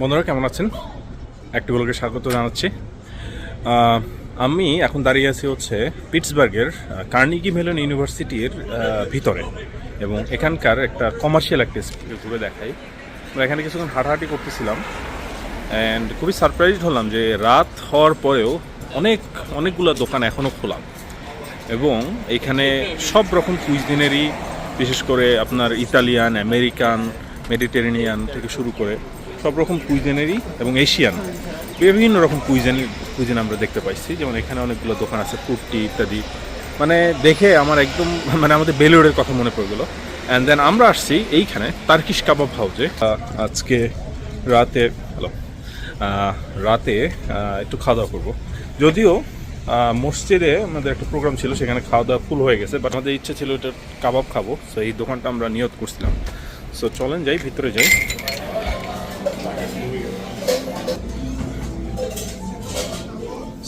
বন্ধুরা, কেমন আছেন? একটিগুলোকে স্বাগত জানাচ্ছি। আমি এখন দাঁড়িয়ে আছি হচ্ছে পিটসবার্গের কার্নিগি মেলন ইউনিভার্সিটির ভিতরে এবং এখানকার একটা কমার্শিয়াল একটা ঘুরে দেখাই। এখানে কিছুক্ষণ হাঁটাহাঁটি করতেছিলাম অ্যান্ড খুবই সারপ্রাইজড হলাম যে রাত হওয়ার পরেও অনেক, অনেকগুলো দোকান এখনও খোলা। এবং এখানে সব রকম কুইজিনেরই বিশেষ করে আপনার ইতালিয়ান, আমেরিকান, মেডিটেরেনিয়ান থেকে শুরু করে সব রকম কুইজিনেরই এবং এশিয়ান বিভিন্ন রকম কুইজেন কুইজিন আমরা দেখতে পাইছি। যেমন এখানে অনেকগুলো দোকান আছে ফুর্তি ইত্যাদি। মানে দেখে আমার একদম মানে আমাদের বেলুড়ের কথা মনে পড়ে গেলো। অ্যান্ড দেন আমরা আসছি এইখানে তার্কিশ কাবাব হাউজে আজকে রাতে হ্যালো রাতে একটু খাওয়া দাওয়া করব। যদিও মসজিদে আমাদের একটা প্রোগ্রাম ছিল, সেখানে খাওয়া দাওয়া ফুল হয়ে গেছে বাট আমাদের ইচ্ছে ছিল এটা কাবাব খাব। সো এই দোকানটা আমরা নিয়ত করছিলাম। সো চলেন যাই, ভিতরে যাই।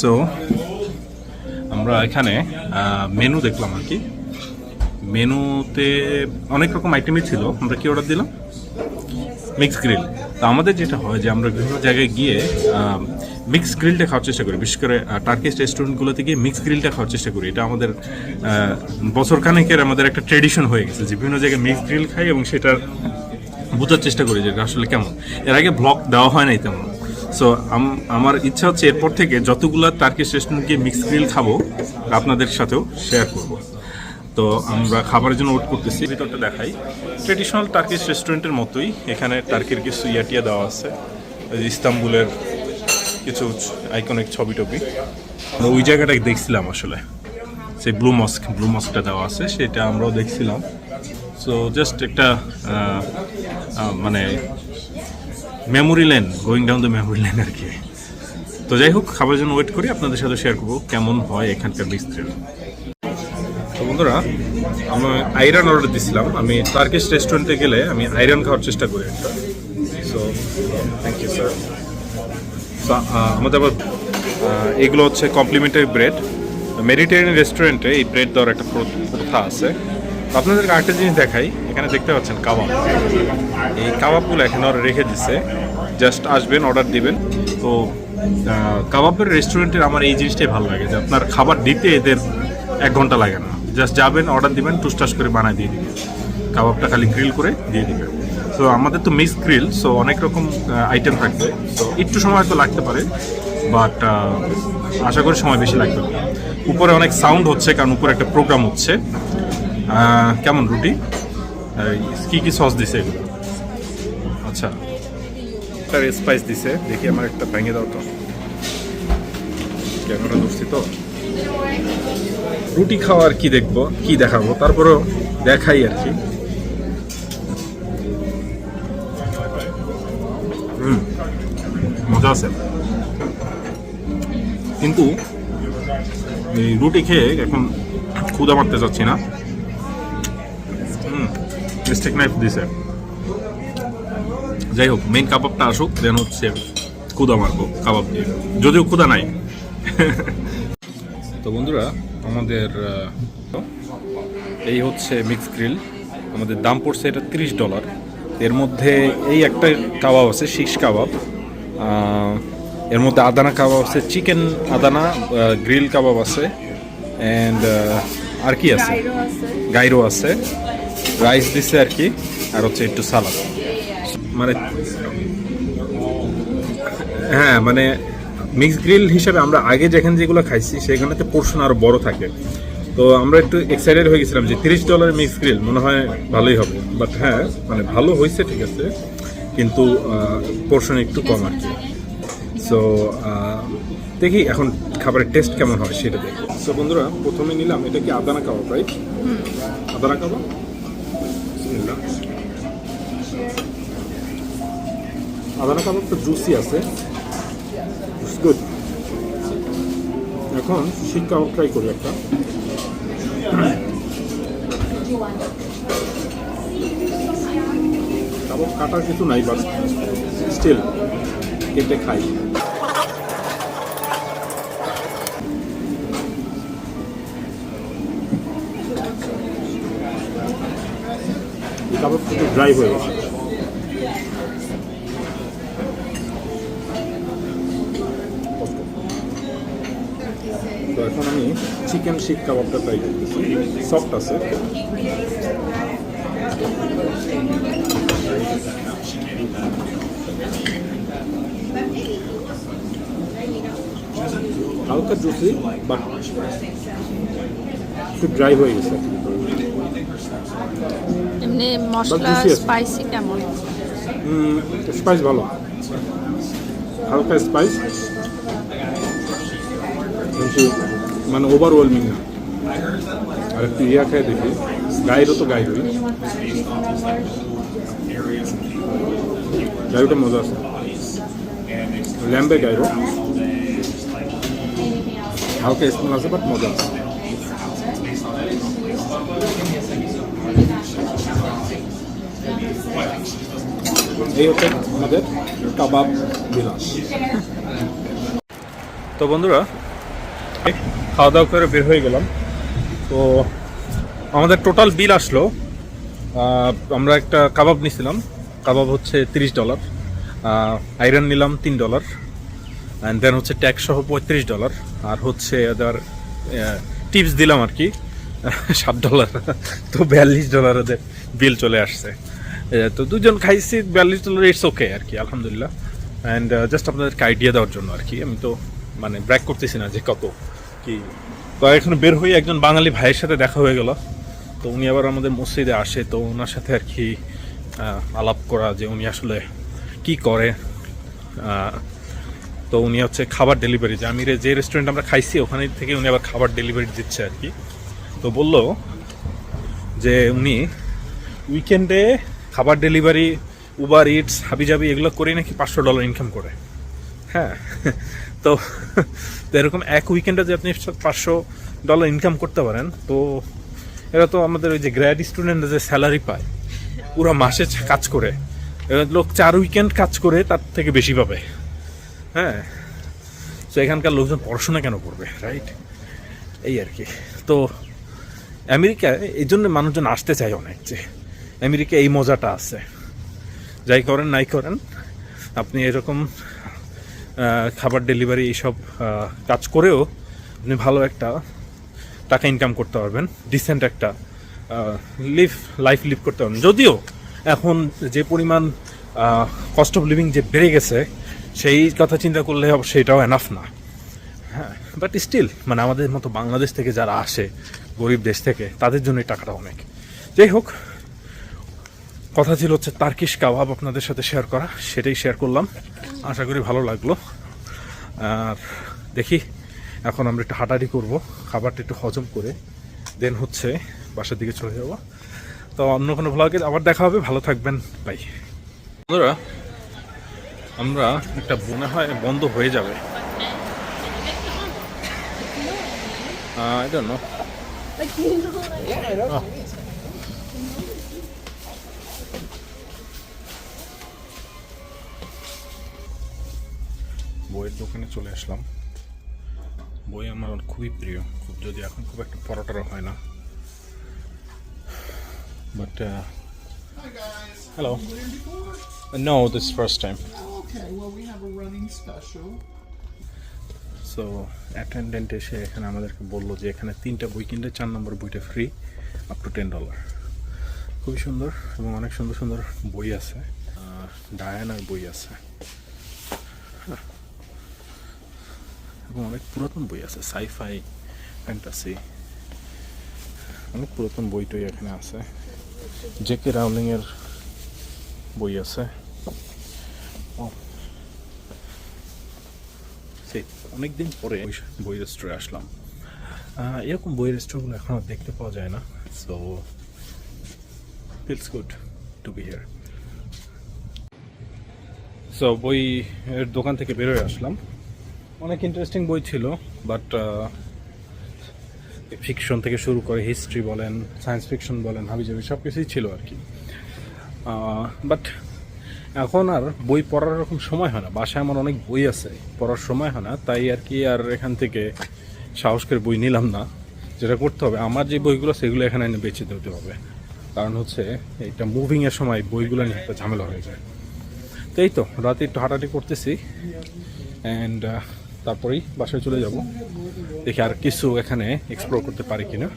সো আমরা এখানে মেনু দেখলাম আর কি। মেনুতে অনেক রকম আইটেমই ছিল। আমরা কি অর্ডার দিলাম? মিক্স গ্রিল তো আমাদের যেটা হয় যে আমরা বিভিন্ন জায়গায় গিয়ে মিক্স গ্রিলটা খাওয়ার চেষ্টা করি। বিশেষ করে টার্কিশ রেস্টুরেন্টগুলোতে গিয়ে মিক্স গ্রিলটা খাওয়ার চেষ্টা করি। এটা আমাদের আহ, বছরখানেকের আমাদের একটা ট্রেডিশন হয়ে গেছে যে বিভিন্ন জায়গায় মিক্স গ্রিল খাই এবং সেটার বোঝার চেষ্টা করি যে আসলে কেমন। এর আগে ব্লগ দেওয়া হয় নাই তেমন। সো আমার ইচ্ছা হচ্ছে এরপর থেকে যতগুলো টার্কিশ রেস্টুরেন্ট গিয়ে মিক্স গ্রিল খাব, আপনাদের সাথেও শেয়ার করব। তো আমরা খাবারের জন্য ওয়েট করতেছি। ভিতরটা দেখাই। ট্রেডিশনাল টার্কিশ রেস্টুরেন্টের মতোই এখানে টার্কির কিছু ইয়াটিয়া দেওয়া আছে। ইস্তাম্বুলের কিছু আইকনিক ছবি টবি ওই জায়গাটা দেখছিলাম আসলে। সেই ব্লু মস্ক ব্লু মস্কটা দেওয়া আছে, সেটা আমরাও দেখছিলাম। সো জাস্ট একটা মানে memory lane going down the memory lane আর কি। তো যাই হোক খাবারের জন্য ওয়েট করি, আপনাদের সাথে শেয়ার করব কেমন হয় এখানকার মিস্ত্রি তো বন্ধুরা, আমি আইরন অর্ডার দিছিলাম। আমি টার্কিশ রেস্টুরেন্টে গেলে আমি আইরন খাওয়ার চেষ্টা করি একটা। সো থ্যাংক ইউ স্যার আমাদের আবার এগুলো হচ্ছে কমপ্লিমেন্টারি ব্রেড মেডিটেরিয়ান রেস্টুরেন্টে এই ব্রেড দেওয়ার একটা প্রথা আছে। আপনাদেরকে আরেকটা জিনিস দেখাই। এখানে দেখতে পাচ্ছেন কাবাব। এই কাবাবগুলো এখানে ওরা রেখে দিচ্ছে জাস্ট আসবেন অর্ডার দিবেন। তো কাবাবের রেস্টুরেন্টের আমার এই জিনিসটাই ভালো লাগে যে আপনার খাবার দিতে এদের এক ঘণ্টা লাগে না। জাস্ট যাবেন অর্ডার দিবেন টুসটাস করে বানায় দিয়ে দিবেন। কাবাবটা খালি গ্রিল করে দিয়ে দিবেন। তো আমাদের তো মিক্স গ্রিল সো অনেক রকম আইটেম থাকবে। তো একটু সময় তো লাগতে পারে বাট আশা করি সময় বেশি লাগবে উপরে অনেক সাউন্ড হচ্ছে, কারণ উপরে একটা প্রোগ্রাম হচ্ছে। কেমন রুটি? কি কি সস দিছে এগুলো? আচ্ছা। একটা স্পাইস দিছে। দেখি আমার একটা ভেঙে দাও তো। ক্যামেরা ধরছি তো। রুটি খাওয়ার কি দেখব, কি দেখাবো? তারপরেও দেখাই আর কি। হুম, মজা আছে। কিন্তু এই রুটি খেয়ে এখন ক্ষুদা মারতে চাচ্ছি না। স্টিক নাইফ দিছে যাই হোক মেইন কাবাবটা আসুক দেন হচ্ছে ক্ষুদা মারবো কাবাব দিয়ে। যদিও ক্ষুদা নাই। তো বন্ধুরা আমাদের এই হচ্ছে মিক্স গ্রিল আমাদের দাম পড়ছে এটা তিরিশ ডলার। এর মধ্যে এই একটা কাবাব আছে শিশ কাবাব। এর মধ্যে আদানা কাবাব আছে চিকেন আদানা গ্রিল কাবাব আছে। অ্যান্ড আর কি আছে। গাইরো আছে। রাইস দিছে আর কি আর হচ্ছে একটু সালাদ মানে হ্যাঁ মানে মিক্স গ্রিল হিসাবে আমরা আগে যেখানে যেগুলো খাইছি সেখানেতে পোর্শন আরও বড় থাকে। তো আমরা একটু এক্সাইটেড হয়ে গেছিলাম যে তিরিশ ডলার মিক্স গ্রিল মনে হয় ভালোই হবে। বাট হ্যাঁ মানে ভালো হয়েছে ঠিক আছে। কিন্তু পোর্শন একটু কম আর কি। সো দেখি এখন খাবারের টেস্ট কেমন হয় সেটা দেখি। সো বন্ধুরা প্রথমে নিলাম এটা কি আদানা কাবাব রাইট আদানা কাবাব? বিসমিল্লাহ। আদানা কাবাব জুসি আছে। গুড এখন শিক কাবাব ট্রাই করি একটা। কাবাব কাটার কিছু নাই বাট স্টিল কেটে খাই। কাবাব একটু ড্রাই হয়ে গেছে। তো এখন আমি চিকেন শিক কাবাবটা ট্রাই করতেছি। সফট আছে। হালকা জুসি বাট একটু ড্রাই হয়ে গেছে। এমনি মশলা স্পাইসি কেমন? স্পাইস ভালো। হালকা স্পাইস কিন্তু মানে ওভারওয়েলমিং না। আর একটু ইয়া খেয়ে দেখি। গাইরও তো গাইরই গাইরোটা মজা আছে। ল্যাম্বে গাইরো। হালকা স্মেল আছে বাট মজা আছে। এই হচ্ছে আমাদের কাবাব বিলাস। তো বন্ধুরা, খাওয়া দাওয়া করে বের হয়ে গেলাম। তো আমাদের টোটাল বিল আসলো আমরা একটা কাবাব নিছিলাম। কাবাব হচ্ছে তিরিশ ডলার আয়রন নিলাম তিন ডলার অ্যান্ড দেন হচ্ছে ট্যাক্স সহ পঁয়ত্রিশ ডলার, আর হচ্ছে ওদের টিপস দিলাম আর কি, সাত ডলার, তো বিয়াল্লিশ ডলার ওদের বিল চলে আসছে। তো দুজন খাইছি, বিয়াল্লিশ ডলার ইটস ওকে আর কি, আলহামদুলিল্লাহ। অ্যান্ড জাস্ট আপনাদেরকে আইডিয়া দেওয়ার জন্য আর কি, আমি তো মানে ব্র্যাক করতেছি না যে কত, কি, তো এখন বের হয়ে একজন বাঙালি ভাইয়ের সাথে দেখা হয়ে গেল। তো উনি আবার আমাদের মসজিদে আসে, তো ওনার সাথে আর কি আলাপ করা যে উনি আসলে কি করে তো উনি হচ্ছে খাবার ডেলিভারি যে আমি যে রেস্টুরেন্ট আমরা খাইছি, ওখানে থেকে উনি আবার খাবার ডেলিভারি দিচ্ছে আর কি। তো বলল যে উনি উইকেন্ডে খাবার ডেলিভারি উবার ইটস হাবিজাবি এগুলো করে নাকি পাঁচশো ডলার ইনকাম করে। হ্যাঁ তো এরকম এক উইকেন্ডে যে আপনি পাঁচশো ডলার ইনকাম করতে পারেন, তো এরা তো আমাদের ওই যে গ্র্যাড স্টুডেন্টরা যে স্যালারি পায়, পুরো মাসে কাজ করে। লোক চার উইকেন্ড কাজ করে, তার থেকে বেশি পাবে। হ্যাঁ তো এখানকার লোকজন পড়াশোনা কেন করবে রাইট এই আর কি। তো আমেরিকায় এই জন্য মানুষজন আসতে চায় অনেক যে আমেরিকা এই মজাটা আছে। যাই করেন, নাই করেন, আপনি এরকম খাবার ডেলিভারি এইসব কাজ করেও আপনি ভালো একটা টাকা ইনকাম করতে পারবেন ডিসেন্ট একটা লিভ লাইফ লিভ করতে পারবেন। যদিও এখন যে পরিমাণ কস্ট অফ লিভিং যে বেড়ে গেছে, সেই কথা চিন্তা করলে এটাও এনাফ না। হ্যাঁ বাট স্টিল মানে আমাদের মতো বাংলাদেশ থেকে যারা আসে, গরিব দেশ থেকে, তাদের জন্য এই টাকাটা অনেক। যাই হোক কথা ছিল হচ্ছে তার্কিশ কাবাব আপনাদের সাথে শেয়ার করা, সেটাই শেয়ার করলাম। আশা করি ভালো লাগল। আর দেখি, এখন আমরা একটু হাঁটাহাঁটি করব, খাবারটা একটু হজম করে দেন হচ্ছে বাসার দিকে চলে যাব। তো অন্য কোনো ভ্লগে আবার দেখা হবে, ভালো থাকবেন বাই বন্ধুরা, আমরা একটা মনে হয় বন্ধ হয়ে যাবে। ডোন্ট নো বইয়ের দোকানে চলে আসলাম। বই আমার খুবই প্রিয়। খুব যদি এখন খুব একটা পড়াটারও হয় না। But hello no this first time. So attendant এসে এখানে আমাদেরকে বলল যে এখানে তিনটা বই কিনলে চার নম্বর বইটা free up to ten dollar খুবই সুন্দর এবং অনেক সুন্দর সুন্দর বই আছে। ডায়ানার বই আছে হ্যাঁ। এবং অনেক পুরাতন বই আছে সাইফাই ফ্যান্টাসি অনেক পুরাতন বই টই এখানে আছে জেকে রাউলিংয়ের বই আছে সেই অনেকদিন পরে বই রেস্টোরে আসলাম এরকম বই রেস্টোরগুলো এখন আর দেখতে পাওয়া যায় না so feels good to be here so বই এর দোকান থেকে বেরোয় আসলাম অনেক ইন্টারেস্টিং বই ছিল বাট ফিকশন থেকে শুরু করে হিস্ট্রি বলেন সায়েন্স ফিকশন বলেন হাবিজাবি সব কিছুই ছিল আর কি বাট এখন আর বই পড়ার এরকম সময় হয় না। বাসায় আমার অনেক বই আছে, পড়ার সময় হয় না, তাই আর কি আর এখান থেকে সাহস করে বই নিলাম না। যেটা করতে হবে, আমার যে বইগুলো সেগুলো এখানে এনে বেঁচে দিতে হবে। কারণ হচ্ছে এটা মুভিংয়ের সময় বইগুলো নিয়ে একটা ঝামেলা হয়ে যায়। তো এই তো, রাতে একটু হাঁটাহাঁটি করতেছি অ্যান্ড তারপরেই বাসায় চলে যাব। দেখি আর কিছু এখানে এক্সপ্লোর করতে পারি কিনা।